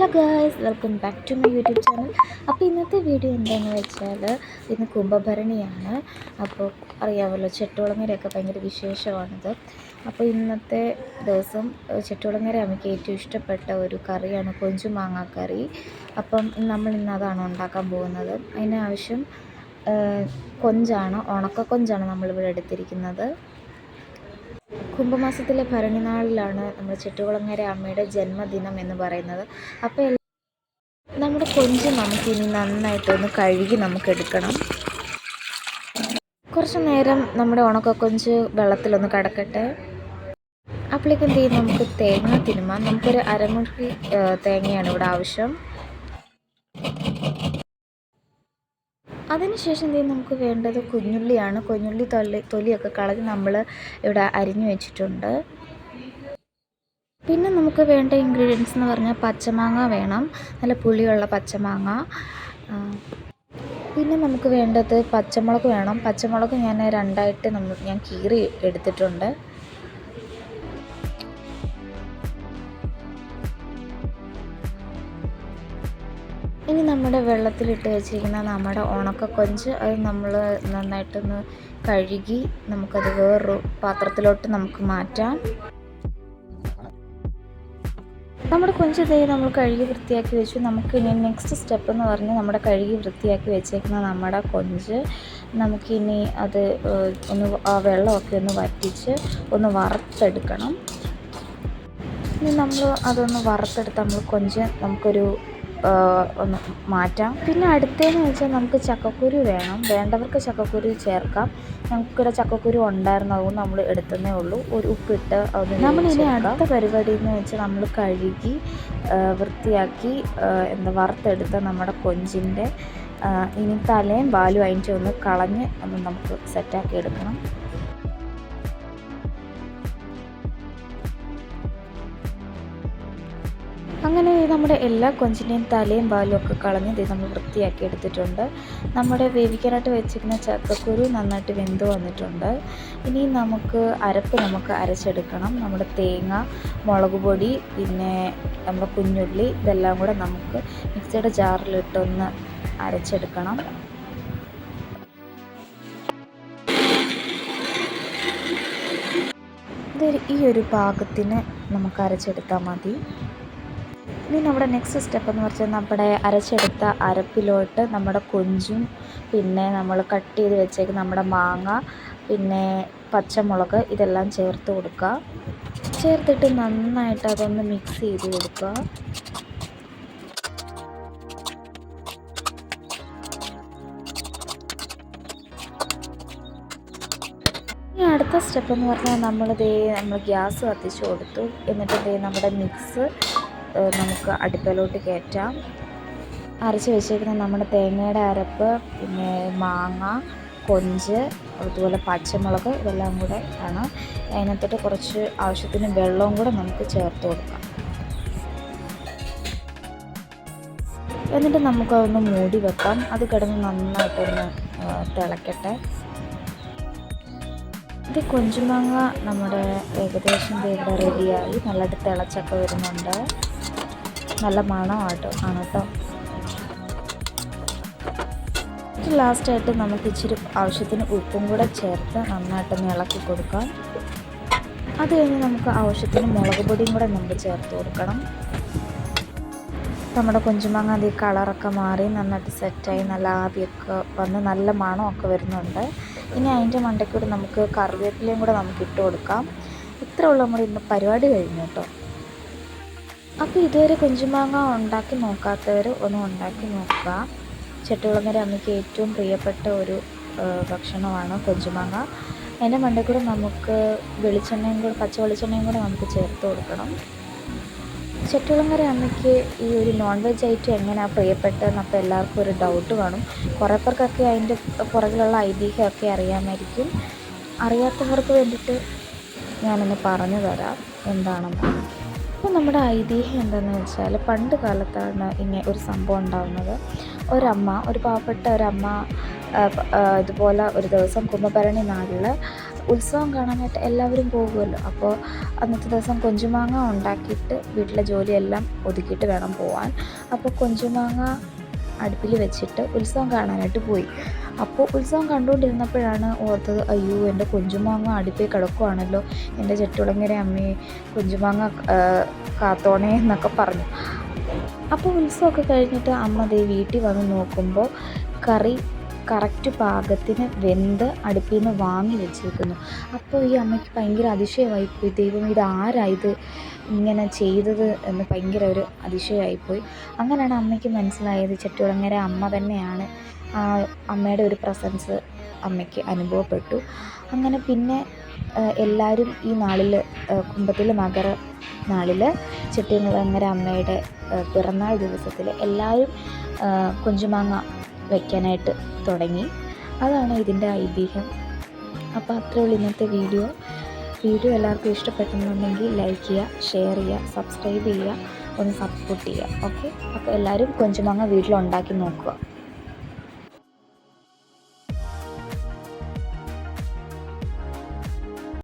Hello girls welcome back to my YouTube channel. അപ്പോൾ ഇന്നത്തെ video എന്താണെന്ന് വെച്ചാൽ ഇന്ന് കുംഭഭരണിയാണ്. അപ്പോൾ അറിയാമല്ലോ ചെട്ടുകുളങ്ങരയൊക്കെ ഭയങ്കര വിശേഷമാണത്. അപ്പോൾ ഇന്നത്തെ ദിവസം ചെട്ടുളങ്ങര അമ്മയ്ക്ക് ഏറ്റവും ഇഷ്ടപ്പെട്ട ഒരു കറിയാണ് കൊഞ്ചു മാങ്ങാക്കറി അപ്പം നമ്മൾ ഇന്ന് അതാണ് ഉണ്ടാക്കാൻ പോകുന്നത്. അതിനാവശ്യം കൊഞ്ചാണ് ഉണക്ക കൊഞ്ചാണ് നമ്മളിവിടെ എടുത്തിരിക്കുന്നത്. കുംഭമാസത്തിലെ ഭരണിനാളിലാണ് നമ്മുടെ ചെട്ടുകുളങ്ങര അമ്മയുടെ ജന്മദിനം എന്ന് പറയുന്നത്. അപ്പോൾ നമ്മുടെ കൊഞ്ച് നമുക്കിനി നന്നായിട്ടൊന്ന് കഴുകി നമുക്കെടുക്കണം. കുറച്ച് നേരം നമ്മുടെ ഉണക്കക്കൊഞ്ച് വെള്ളത്തിലൊന്ന് കിടക്കട്ടെ. അപ്പോഴേക്കും എന്ത് ചെയ്യും? നമുക്ക് തേങ്ങ തിരുമാൻ നമുക്കൊരു അരമുറി തേങ്ങയാണ് ഇവിടെ ആവശ്യം. അതിനുശേഷം ചെയ്യും? നമുക്ക് വേണ്ടത് കുഞ്ഞുള്ളിയാണ്. കുഞ്ഞുള്ളി തൊലി തൊലിയൊക്കെ കളഞ്ഞ് നമ്മൾ ഇവിടെ അരിഞ്ഞു വെച്ചിട്ടുണ്ട്. പിന്നെ നമുക്ക് വേണ്ട ഇൻഗ്രീഡിയൻസ് എന്ന് പറഞ്ഞാൽ പച്ചമാങ്ങ വേണം. നല്ല പുളിയുള്ള പച്ചമാങ്ങ. പിന്നെ നമുക്ക് വേണ്ടത് പച്ചമുളക് വേണം. പച്ചമുളക് ഞാൻ രണ്ടായിട്ട് നമ്മൾ ഞാൻ കീറി എടുത്തിട്ടുണ്ട്. ഇനി നമ്മുടെ വെള്ളത്തിലിട്ട് വെച്ചിരിക്കുന്ന നമ്മുടെ ഉണക്ക കൊഞ്ച് അത് നമ്മൾ നന്നായിട്ടൊന്ന് കഴുകി നമുക്കത് വേറൊരു പാത്രത്തിലോട്ട് നമുക്ക് മാറ്റാം. നമ്മുടെ കൊഞ്ച് തൈ നമ്മൾ കഴുകി വൃത്തിയാക്കി വെച്ചു. നമുക്ക് ഇനി നെക്സ്റ്റ് സ്റ്റെപ്പ് എന്ന് പറഞ്ഞാൽ നമ്മുടെ കഴുകി വൃത്തിയാക്കി വെച്ചേക്കുന്ന നമ്മുടെ കൊഞ്ച് നമുക്കിനി അത് ഒന്ന് ആ വെള്ളമൊക്കെ ഒന്ന് വറ്റിച്ച് ഒന്ന് വറുത്തെടുക്കണം. ഇനി നമ്മൾ അതൊന്ന് വറുത്തെടുത്ത് നമ്മൾ കൊഞ്ച് നമുക്കൊരു ഒന്ന് മാറ്റാം. പിന്നെ അടുത്തതെന്ന് വെച്ചാൽ നമുക്ക് ചക്കക്കുരു വേണം. വേണ്ടവർക്ക് ചക്കക്കുരു ചേർക്കാം. നമുക്കിവിടെ ചക്കക്കുരു ഉണ്ടായിരുന്നു അതുകൊണ്ട് നമ്മൾ എടുത്തതേ ഉള്ളൂ. ഒരു ഉപ്പിട്ട് അത് നമ്മളിനി അടുത്ത പരിപാടി എന്ന് വെച്ചാൽ നമ്മൾ കഴുകി വൃത്തിയാക്കി എന്താ വറുത്തെടുത്ത നമ്മുടെ കൊഞ്ചിന്റെ ഇനി തലയും വാലും അതിന്റെ ഒന്ന് കളഞ്ഞ് ഒന്ന് നമുക്ക് സെറ്റാക്കി എടുക്കണം. അങ്ങനെ നമ്മുടെ എല്ലാ കൊഞ്ചിന്റെയും തലയും പാലും ഒക്കെ കളഞ്ഞ് ഇത് നമ്മൾ വൃത്തിയാക്കി എടുത്തിട്ടുണ്ട്. നമ്മുടെ വേവിക്കാനായിട്ട് വെച്ചിരിക്കുന്ന ചക്കക്കുരു നന്നായിട്ട് വെന്ത് വന്നിട്ടുണ്ട്. ഇനി നമുക്ക് അരപ്പ് നമുക്ക് അരച്ചെടുക്കണം. നമ്മുടെ തേങ്ങ മുളക് പൊടി പിന്നെ നമ്മുടെ കുഞ്ഞുള്ളി ഇതെല്ലാം കൂടെ നമുക്ക് മിക്സിയുടെ ജാറിലിട്ടൊന്ന് അരച്ചെടുക്കണം. ഈ ഒരു പാകത്തിന് നമുക്ക് അരച്ചെടുത്താൽ മതി. ഇനി നമ്മുടെ നെക്സ്റ്റ് സ്റ്റെപ്പ് എന്ന് പറഞ്ഞാൽ നമ്മുടെ അരച്ചെടുത്ത അരപ്പിലോട്ട് നമ്മുടെ കൊഞ്ചും പിന്നെ നമ്മൾ കട്ട് ചെയ്ത് വെച്ചേക്കുന്ന നമ്മുടെ മാങ്ങ പിന്നെ പച്ചമുളക് ഇതെല്ലാം ചേർത്ത് കൊടുക്കുക. ചേർത്തിട്ട് നന്നായിട്ട് അതൊന്ന് മിക്സ് ചെയ്ത് കൊടുക്കുക. അടുത്ത സ്റ്റെപ്പ് എന്ന് പറഞ്ഞാൽ നമ്മൾ ദേ നമ്മൾ ഗ്യാസ് കത്തിച്ച് കൊടുത്തു. എന്നിട്ട് നമ്മുടെ മിക്സ് നമുക്ക് അടുപ്പിലോട്ട് കയറ്റാം. അരച്ച് വെച്ചേക്കുന്ന നമ്മുടെ തേങ്ങയുടെ അരപ്പ് പിന്നെ മാങ്ങ കൊഞ്ച് അതുപോലെ പച്ചമുളക് ഇതെല്ലാം കൂടെ ആണ്. അതിനകത്തോട്ട് കുറച്ച് ആവശ്യത്തിന് വെള്ളവും കൂടെ നമുക്ക് ചേർത്ത് കൊടുക്കാം. എന്നിട്ട് നമുക്കതൊന്ന് മൂടി വെക്കാം. അത് കിടന്ന് നന്നായിട്ടൊന്ന് തിളക്കട്ടെ. ഇത് കൊഞ്ചുമാങ്ങ നമ്മുടെ ഏകദേശം ഇവിടെ റെഡിയായി. നല്ലതായിട്ട് തിളച്ചൊക്കെ വരുന്നുണ്ട്. നല്ല മണമാട്ടോ. ആണ് കേട്ടോ ലാസ്റ്റായിട്ട് നമുക്ക് ഇച്ചിരി ആവശ്യത്തിന് ഉപ്പും കൂടെ ചേർത്ത് നന്നായിട്ടൊന്ന് ഇളക്കി കൊടുക്കാം. അത് കഴിഞ്ഞ് നമുക്ക് ആവശ്യത്തിന് മുളക് പൊടിയും കൂടെ നമുക്ക് ചേർത്ത് കൊടുക്കണം. നമ്മുടെ കുഞ്ചുമാങ്ങ അത് കളറൊക്കെ മാറി നന്നായിട്ട് സെറ്റായി നല്ല ആവിയൊക്കെ വന്ന് നല്ല മണമൊക്കെ വരുന്നുണ്ട്. ഇനി അതിന്റെ മണ്ടയ്ക്കൂടെ നമുക്ക് കറിവേപ്പിലയും കൂടെ നമുക്ക് ഇട്ട് കൊടുക്കാം. ഇത്ര ഉള്ള നമ്മുടെ ഇന്ന് പരിപാടി കഴിഞ്ഞു കേട്ടോ. അപ്പോൾ ഇതുവരെ കുഞ്ചുമാങ്ങ ഉണ്ടാക്കി നോക്കാത്തവർ ഒന്ന് ഉണ്ടാക്കി നോക്കുക. ചെട്ടുകുളങ്ങര അമ്മയ്ക്ക് ഏറ്റവും പ്രിയപ്പെട്ട ഒരു ഭക്ഷണമാണ് കൊഞ്ചുമാങ്ങ. അതിന്റെ മണ്ടയിൽ നമുക്ക് വെളിച്ചെണ്ണയും കൂടെ പച്ച വെളിച്ചെണ്ണയും കൂടെ നമുക്ക് ചേർത്ത് കൊടുക്കണം. ചെട്ടുകുളങ്ങര അമ്മയ്ക്ക് ഈ ഒരു നോൺ വെജ് ഐറ്റം എങ്ങനെയാണ് പ്രിയപ്പെട്ടതെന്നപ്പോൾ എല്ലാവർക്കും ഒരു ഡൗട്ട് കാണും. കുറേ പേർക്കൊക്കെ അതിന്റെ പുറകിലുള്ള ഐതിഹ്യമൊക്കെ അറിയാമായിരിക്കും. അറിയാത്തവർക്ക് വേണ്ടിയിട്ട് ഞാനൊന്ന് പറഞ്ഞു തരാം എന്താണെന്ന്. അപ്പോൾ നമ്മുടെ ഐതിഹ്യം എന്താണെന്ന് വെച്ചാൽ പണ്ട് കാലത്താണ് ഇങ്ങനെ ഒരു സംഭവം ഉണ്ടാകുന്നത് ഒരമ്മ ഒരു പാവപ്പെട്ട ഒരമ്മ ഇതുപോലെ ഒരു ദിവസം കുംഭഭരണി നാളിൽ ഉത്സവം കാണാനായിട്ട് എല്ലാവരും പോകുമല്ലോ. അപ്പോൾ അന്നത്തെ ദിവസം കൊഞ്ചുമാങ്ങ ഉണ്ടാക്കിയിട്ട് വീട്ടിലെ ജോലിയെല്ലാം ഒതുക്കിയിട്ട് വേണം പോവാൻ. അപ്പോൾ കൊഞ്ചുമാങ്ങ അടുപ്പിൽ വെച്ചിട്ട് ഉത്സവം കാണാനായിട്ട് പോയി. അപ്പോൾ ഉത്സവം കണ്ടുകൊണ്ടിരുന്നപ്പോഴാണ് ഓർത്തത് അയ്യോ എന്റെ കൊഞ്ചുമാങ്ങ അടുപ്പിൽ കിടക്കുവാണല്ലോ. എന്റെ ചെട്ടുളങ്ങര അമ്മയെ കൊഞ്ചുമാങ്ങ കാത്തോണേ എന്നൊക്കെ പറഞ്ഞു. അപ്പോൾ ഉത്സവമൊക്കെ കഴിഞ്ഞിട്ട് അമ്മ ദേ വീട്ടിൽ വന്ന് നോക്കുമ്പോൾ കറി കറക്റ്റ് പാകത്തിന് വെന്ത് അടുപ്പിൽ നിന്ന് വാങ്ങി വെച്ചേക്കുന്നു. അപ്പോൾ ഈ അമ്മയ്ക്ക് ഭയങ്കര അതിശയമായിപ്പോയി. ദൈവം ഇത് ആരാ ഇത് ഇങ്ങനെ ചെയ്തത് എന്ന് ഭയങ്കര ഒരു അതിശയമായിപ്പോയി. അങ്ങനെയാണ് അമ്മയ്ക്ക് മനസ്സിലായത്. ചെട്ടുളങ്ങര അമ്മ തന്നെയാണ് ആ അമ്മയുടെ ഒരു പ്രസൻസ് അമ്മയ്ക്ക് അനുഭവപ്പെട്ടു. അങ്ങനെ പിന്നെ എല്ലാവരും ഈ നാളിൽ കുമ്പത്തിൽ മകര നാളിൽ ചെട്ടികുളങ്ങര അമ്മയുടെ പിറന്നാൾ ദിവസത്തിൽ എല്ലാവരും കുഞ്ചുമാങ്ങ വയ്ക്കാനായിട്ട് തുടങ്ങി. അതാണ് ഇതിന്റെ ഐതിഹ്യം. അപ്പോൾ അത്രേ ഉള്ളൂ ഇന്നത്തെ വീഡിയോ. വീഡിയോ എല്ലാവർക്കും ഇഷ്ടപ്പെട്ടെന്നുണ്ടെങ്കിൽ ലൈക്ക് ചെയ്യുക ഷെയർ ചെയ്യുക സബ്സ്ക്രൈബ് ചെയ്യുക ഒന്ന് സപ്പോർട്ട് ചെയ്യുക. ഓക്കെ? അപ്പോൾ എല്ലാവരും കൊഞ്ചുമാങ്ങ വീട്ടിലുണ്ടാക്കി നോക്കുക.